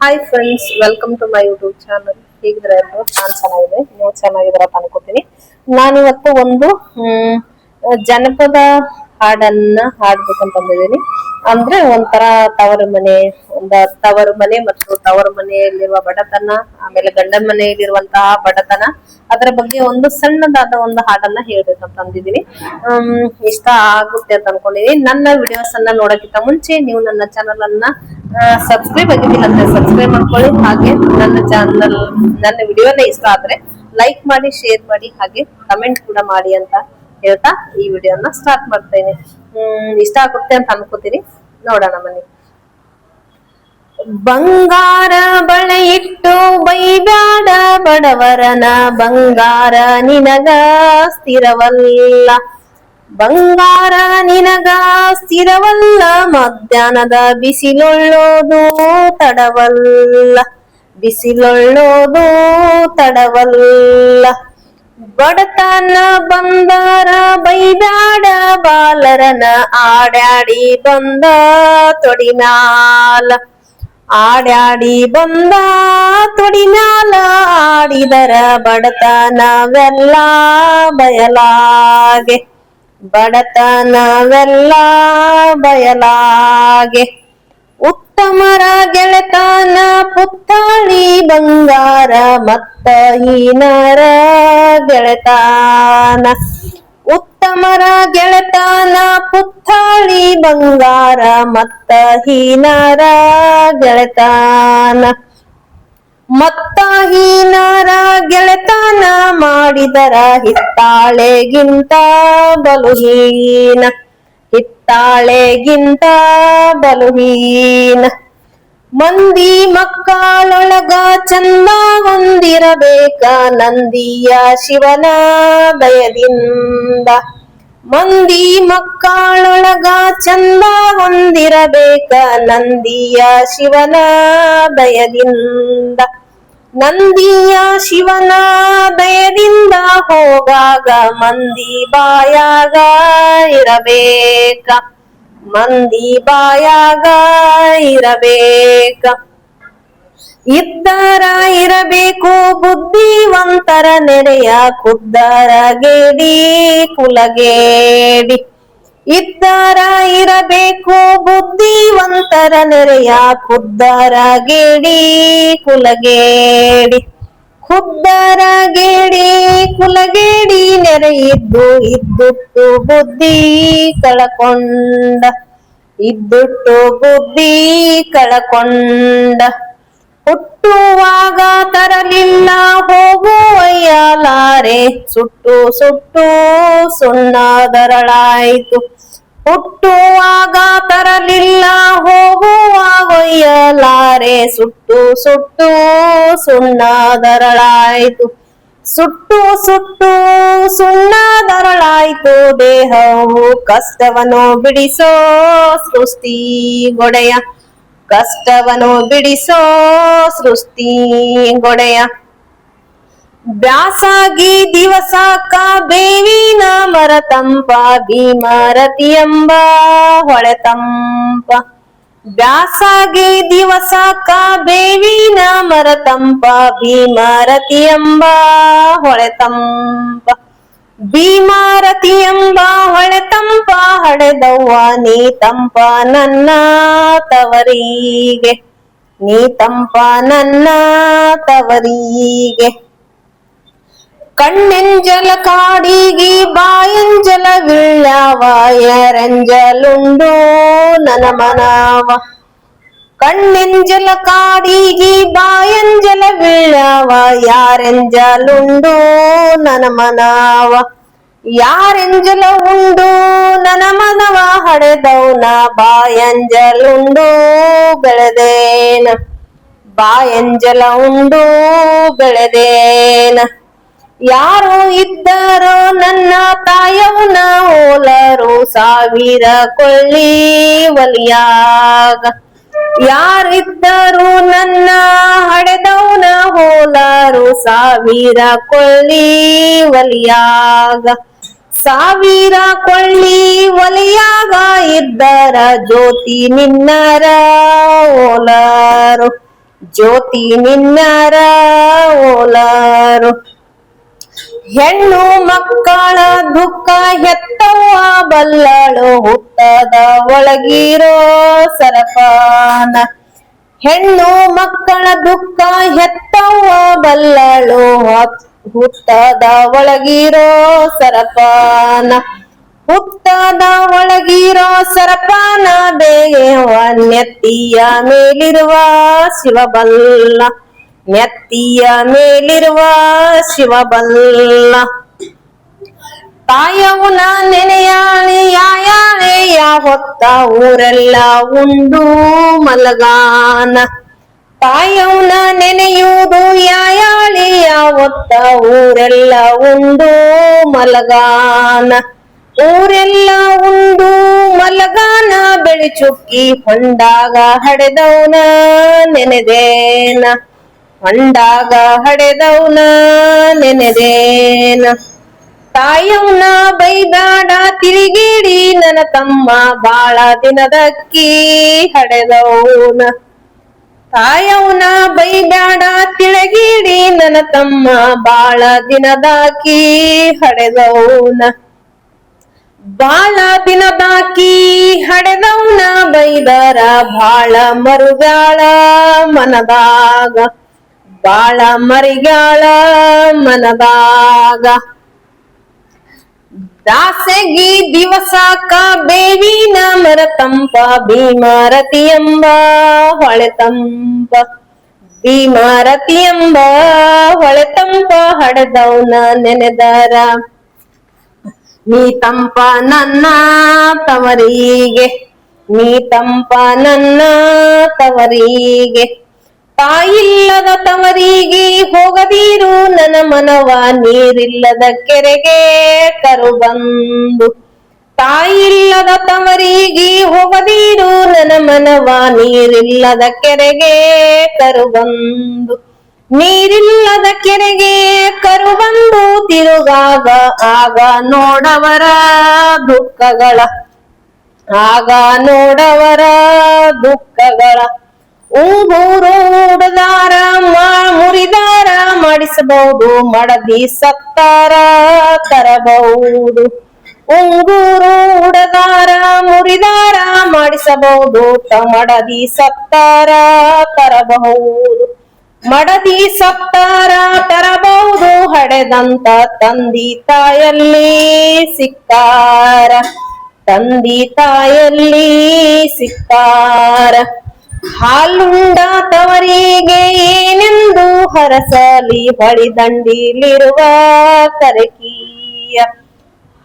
Hi friends welcome to my YouTube channel ಹೇಗಿದ್ರೆ ಎಲ್ಲರೂ? ನಾನು ಚೆನ್ನಾಗಿದೆ ನೀವು ಚೆನ್ನಾಗಿದ್ದೀರಾ ಅಂತ ಅನ್ಕೋತೀನಿ. ನಾನಿವತ್ತು ಒಂದು ಜನಪದ ಹಾಡನ್ನ ಹಾಡ್ಬೇಕಂತ ಬಂದಿದೀನಿ ಅಂದ್ರೆ ಒಂಥರ ತವರು ಮನೆ, ಒಂದ ತವರು ಮನೆ ಮತ್ತು ತವರು ಮನೆಯಲ್ಲಿರುವ ಬಡತನ, ಆಮೇಲೆ ಗಂಡನ ಮನೆಯಲ್ಲಿರುವಂತಹ ಬಡತನ, ಅದರ ಬಗ್ಗೆ ಒಂದು ಸಣ್ಣದಾದ ಒಂದು ಹಾಡನ್ನ ಹೇಳ್ಬೇಕಂತ ಅಂದಿದ್ದೀನಿ ಹ್ಮ್, ಇಷ್ಟ ಆಗುತ್ತೆ ಅಂತ ಅನ್ಕೊಂಡಿದೀನಿ. ನನ್ನ ವಿಡಿಯೋಸ್ ಅನ್ನ ನೋಡೋಕ್ಕಿಂತ ಮುಂಚೆ ನೀವು ನನ್ನ ಚಾನಲ್ ಅನ್ನ ಸಬ್ಸ್ಕ್ರೈಬ್ ಆಗಿದ್ದಿಲ್ಲ ಅಂದ್ರೆ ಸಬ್ಸ್ಕ್ರೈಬ್ ಮಾಡ್ಕೊಳ್ಳಿ. ಹಾಗೆ ನನ್ನ ಚಾನಲ್ ನನ್ನ ವಿಡಿಯೋನೇ ಇಷ್ಟ ಆದ್ರೆ ಲೈಕ್ ಮಾಡಿ ಶೇರ್ ಮಾಡಿ, ಹಾಗೆ ಕಮೆಂಟ್ ಕೂಡ ಮಾಡಿ ಅಂತ ಹೇಳ್ತಾ ಈ ವಿಡಿಯೋನ ಸ್ಟಾರ್ಟ್ ಮಾಡ್ತೇನೆ. ಹ್ಮ್, ಇಷ್ಟ ಆಗುತ್ತೆ ಅಂತ ಅನ್ಕೋತೀನಿ. ನೋಡೋಣ ಬನ್ನಿ. ಬಂಗಾರ ಬಳೆ ಇಟ್ಟು ಬೈಬ್ಯಾಡ ಬಡವರನ, ಬಂಗಾರ ನಿನಗ ಸ್ಥಿರವಲ್ಲ. ಬಂಗಾರ ನಿನಗ ಸ್ಥಿರವಲ್ಲ, ಮಧ್ಯಾಹ್ನದ ಬಿಸಿಲೊಳ್ಳೋದು ತಡವಲ್ಲ. ಬಿಸಿಲೊಳ್ಳೋದು ತಡವಲ್ಲ. ಬಡತನ ಬೈಬ್ಯಾಡ ಬಾಲರನ ಆಡ್ಯಾಡಿ ಬಂದ ತೊಡಿನಾಲ ಆಡ್ಯಾಡಿ ಬಂದ ತೊಡಿನಾಲ ಆಡಿದರ ಬಡತನವೆಲ್ಲ ಬಯಲಾಗೆ. ಬಡತನವೆಲ್ಲ ಬಯಲಾಗೆ. ಉತ್ತಮರ ಗೆಳೆತನ ಪುತ್ತಾಳಿ ಬಂಗಾರ ಮತ್ತ ಹೀನರ ಗೆಳೆತನ. ಉತ್ತಮರ ಗೆಳೆತನ ಪುತ್ಥಾಳಿ ಬಂಗಾರ ಮತ್ತ ಹೀನರ ಗೆಳೆತನ. ಮತ್ತ ಹೀನರ ಗೆಳೆತನ ಮಾಡಿದರ ಹಿತ್ತಾಳೆಗಿಂತ ಬಲುಹೀನ ಹಿತ್ತಾಳೆಗಿಂತ ಬಲುಹೀನ ಮಂದಿ ಮಕ್ಕಳೊಳಗ ಚಂದ ಹೊಂದಿರಬೇಕ ನಂದಿಯ ಶಿವನ ದಯದಿಂದ ಮಂದಿ ಮಕ್ಕಳೊಳಗ ಚಂದ ಹೊಂದಿರಬೇಕ ನಂದಿಯ ಶಿವನ ದಯದಿಂದ ನಂದಿಯ ಶಿವನ ದಯದಿಂದ ಹೋಗಾಗ ಮಂದಿ ಬಾಯಾಗ ಇರಬೇಕ. ಮಂದಿ ಬಾಯಾಗ ಇರಬೇಕ ಇದ್ದಾರ ಇರಬೇಕು, ಬುದ್ಧಿವಂತರ ನೆರೆಯ ಖುದ್ದಾರ ಗೇಡಿ ಕುಲಗೇಡಿ. ಇದ್ದಾರ ಇರಬೇಕು, ಬುದ್ಧಿವಂತರ ನೆರೆಯ ಖುದ್ದಾರ ಗೇಡಿ ಕುಲಗೇಡಿ. ಖುದ್ದರ ಗೇಡಿ ಕುಲಗೇಡಿ ನೆರೆಯಿದ್ದು, ಇದ್ದುಟ್ಟು ಬುದ್ಧಿ ಕಳಕೊಂಡ, ಇದ್ದುಟ್ಟು ಬುದ್ಧಿ ಕಳಕೊಂಡ. ಹುಟ್ಟುವಾಗ ತರಲಿಲ್ಲ ಹೋಗುವಯ್ಯಲಾರೆ ಸುಟ್ಟು ಸುಟ್ಟು ಸುಣ್ಣದರಳಾಯ್ತು. ಹುಟ್ಟುವಾಗ ತರಲಿಲ್ಲ ಹೋಗುವಾಗೊಯ್ಯಲಾರೆ ಸುಟ್ಟು ಸುಟ್ಟು, ಸುಣ್ಣದರಳಾಯಿತು. ಸುಟ್ಟು ಸುಟ್ಟು, ಸುಣ್ಣದರಳಾಯಿತು. ದೇಹವು ಕಷ್ಟವನ್ನು ಬಿಡಿಸೋ ಸೃಷ್ಟಿ ಗೊಡೆಯ. ಕಷ್ಟವನ್ನು ಬಿಡಿಸೋ ಸೃಷ್ಟಿ ಗೊಡೆಯ. ಬ್ಯಾಸಾಗಿ ದಿವಸಕ್ಕ ಬೇವಿನ ಭೀಮರತಿ ಎಂಬ ಹೊಳೆತಂಪ ಬ್ಯಾಸಾಗಿ ದಿವಸಕ್ಕ ಬೇವಿನ ಮರತಂಪ, ಭೀಮರತಿ ಎಂಬ ಹೊಳೆತಂಪ ಎಂಬ ಹೊಳೆತಂಪ ಹಡೆದವ್ವ, ನೀ ತಂಪ ನನ್ನ ತವರಿಗೆ. ನೀ ತಂಪ ನನ್ನ ತವರಿಗೆ. ಕಣ್ಣೆಂಜಲ ಕಾಡಿಗಿ ಬಾಯಂಜಲ ವಿಳ್ಯಾವ ಎರಂಜಲುಂಡು ನನ ಮನವ. ಕಣ್ಣೆಂಜಲ ಕಾಡಿಗಿ ಬಾಯಂಜಲ ವಿಳ್ಯಾವ, ಯಾರೆಂಜಲುಂಡು ನನ ಮನವ. ಯಾರೆಂಜಲ ಉಂಡು ನನ ಮನವ ಹಡೆದವನ ಬಾಯಂಜಲುಂಡು ಬೆಳೆದೇನ. ಬಾಯಂಜಲ ಉಂಡು ಬೆಳೆದೇನ. ಯಾರು ಇದ್ದಾರೋ ನನ್ನ ತಾಯವನ ಓಲರು ಸಾವಿರ ಕೊಳ್ಳಿ ಒಲಿಯಾಗ. ಯಾರಿದ್ದರು ನನ್ನ ಹಡೆದವನ ಹೋಲರು ಸಾವಿರ ಕೊಳ್ಳಿ ಒಲಿಯಾಗ. ಸಾವಿರ ಕೊಳ್ಳಿ ಒಲಿಯಾಗ ಇದ್ದರ ಜ್ಯೋತಿ ನಿನ್ನರ ಓಲರು. ಜ್ಯೋತಿ ನಿನ್ನರ ಓಲಾರು. ಹೆಣ್ಣು ಮಕ್ಕಳ ದುಃಖ ಹೆತ್ತವ್ವ ಬಲ್ಲಳು ಹುತ್ತದ ಒಳಗಿರೋ ಸರಪಾನ ಹೆಣ್ಣು ಮಕ್ಕಳ ದುಃಖ ಹೆತ್ತವ್ವ ಬಲ್ಲಳು ಹೊತ್- ಹುತ್ತದ ಒಳಗಿರೋ ಸರಪಾನ ಹುತ್ತದ ಒಳಗಿರೋ ಸರಪಾನ ಬೇಗ ನೆತ್ತಿಯ ಮೇಲಿರುವ ಶಿವಬಲ್ಲ. ನೆತ್ತಿಯ ಮೇಲಿರುವ ಶಿವಬಲ್ಲ. ತಾಯವುನ ನೆನೆಯಾಳೆ ಯಾಯಾಳೆಯ ಹೊತ್ತ ಊರೆಲ್ಲ ಉಂಡು ಮಲಗಾನ. ತಾಯವ್ನ ನೆನೆಯುವುದು ಯಾಯಾಳೆಯ ಹೊತ್ತ ಊರೆಲ್ಲ ಉಂಡು ಮಲಗಾನ. ಊರೆಲ್ಲ ಉಂಡು ಮಲಗಾನ, ಬೆಳಿ ಚುಕ್ಕಿ ಹೊಂಡಾಗ ಹಡೆದವನ ನೆನೆದೇನ. ಹೊಂಡಾಗ ಹಡೆದೌನ ನೆನೆದೇನ. ತಾಯವ್ನ ಬೈದಾಡ ತಿರುಗಿಡಿ ನನ್ನ ತಮ್ಮ ಬಾಳ ದಿನದಕ್ಕಿ ಹಡೆದವನ. ತಾಯವ್ನ ಬೈದಾಡ ತಿಳಗಿಡಿ ನನ್ನ ತಮ್ಮ ಬಾಳ ದಿನದಾಕಿ ಹಡೆದವನ. ಬಾಳ ದಿನದಾಕಿ ಹಡೆದೌನ ಬೈದರ ಬಾಳ ಮರುಗಾಳ ಮನದಾಗ. ಬಾಳ ಮನದಾಗ. ದಾಸಗಿ ದಿವಸಕ ಬೇವಿನ ಮರತಂಪ, ಭೀಮಾರತಿ ಎಂಬ ಹೊಳೆತಂಪ ಭೀಮಾರತಿ ಎಂಬ ಹೊಳೆತಂಪ ಹಡದವ್ನ ನೆನೆದಾರ. ನೀ ತಂಪ ನನ್ನ ತವರಿಗೆ, ನೀ ತಂಪ ನನ್ನ ತವರಿಗೆ. ತಾಯಿಲ್ಲದ ತವರಿಗೆ ಹೋಗದೀರು ನನ್ನ ಮನವ ನೀರಿಲ್ಲದ ಕೆರೆಗೆ ಕರು ಬಂದು ತಾಯಿಲ್ಲದ ತವರಿಗೆ ಹೋಗದೀರು ನನ್ನ ಮನವ ನೀರಿಲ್ಲದ ಕೆರೆಗೆ ಕರು ಬಂದು ನೀರಿಲ್ಲದ ಕೆರೆಗೆ ಕರು ಬಂದು ತಿರುಗಾಗ ಆಗ ನೋಡವರ ದುಃಖಗಳ. ಆಗ ನೋಡವರ ದುಃಖಗಳ. ಮಾ- ಮುರಿದಾರ ಮಾಡಿಸಬಹುದು, ಮಡದಿ ಸತ್ತಾರ ತರಬಹುದು. ಉಂಗೂರು ಉಡದಾರ ಮುರಿದಾರ ಮಾಡಿಸಬಹುದು ತಮಡದಿ ಮಡದಿ ಸತ್ತಾರ ತರಬಹುದು. ಮಡದಿ ಸತ್ತಾರ ತರಬಹುದು, ಹಡೆದಂತ ತಂದಿ ತಾಯಲ್ಲಿ ಸಿಕ್ಕಾರ ತಂದಿ ತಾಯಲ್ಲಿ ಸಿಕ್ಕಾರ ಹಾಲುಂಡ ತವರಿಗೆ ಏನೆಂದು ಹರಸಲಿ ಹೊಳಿದಂಡಿಲಿರುವ ಕರಕೀಯ.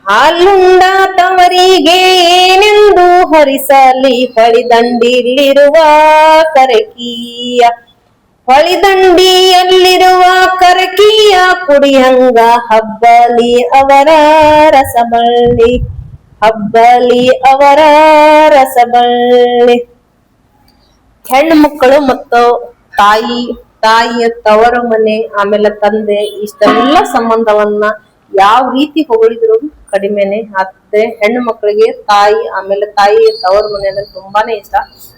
ಹಾಲುಂಡ ತವರಿಗೆ ಏನೆಂದು ಹರಿಸಲಿ ಹೊಳಿದಂಡಿಲಿರುವ ಕರಕೀಯ. ಹೊಳಿದಂಡಿಯಲ್ಲಿರುವ ಕರಕೀಯ ಕುಡಿಯಂಗ ಹಬ್ಬಲಿ ಅವರ ರಸಬಳ್ಳಿ. ಹಬ್ಬಲಿ ಅವರ ರಸಬಳ್ಳಿ. ಹೆಣ್ಣು ಮಕ್ಕಳು ಮತ್ತು ತಾಯಿ, ತಾಯಿಯ ತವರು ಮನೆ, ಆಮೇಲೆ ತಂದೆ ಇಷ್ಟೆಲ್ಲ ಸಂಬಂಧವನ್ನ ಯಾವ ರೀತಿ ಹೊಗಳಿದ್ರು ಕಡಿಮೆನೆ ಆದ್ರೆ ಹೆಣ್ಣು ಮಕ್ಕಳಿಗೆ ತಾಯಿ, ಆಮೇಲೆ ತಾಯಿಯ ತವರು ಮನೆ ಅಂದ್ರೆ ತುಂಬಾನೇ ಇಷ್ಟ.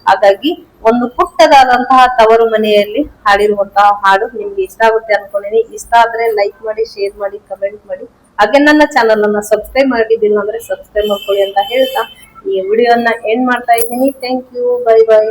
ಹಾಗಾಗಿ ಒಂದು ಪುಟ್ಟದಾದಂತಹ ತವರು ಮನೆಯಲ್ಲಿ ಹಾಡಿರುವಂತಹ ಹಾಡು ನಿಮ್ಗೆ ಇಷ್ಟ ಆಗುತ್ತೆ ಅನ್ಕೊಂಡಿನಿ ಇಷ್ಟ ಆದ್ರೆ ಲೈಕ್ ಮಾಡಿ ಶೇರ್ ಮಾಡಿ ಕಮೆಂಟ್ ಮಾಡಿ. ಹಾಗೆ ನನ್ನ ಚಾನಲ್ ಅನ್ನ ಸಬ್ಸ್ಕ್ರೈಬ್ ಮಾಡಿದ್ದಿಲ್ಲ ಅಂದ್ರೆ ಸಬ್ಸ್ಕ್ರೈಬ್ ಮಾಡ್ಕೊಳ್ಳಿ ಅಂತ ಹೇಳ್ತಾ ಈ ಅನ್ನ ಎಂಡ್ ಮಾಡ್ತಾ ಇದ್ದೀನಿ. Thank you bye bye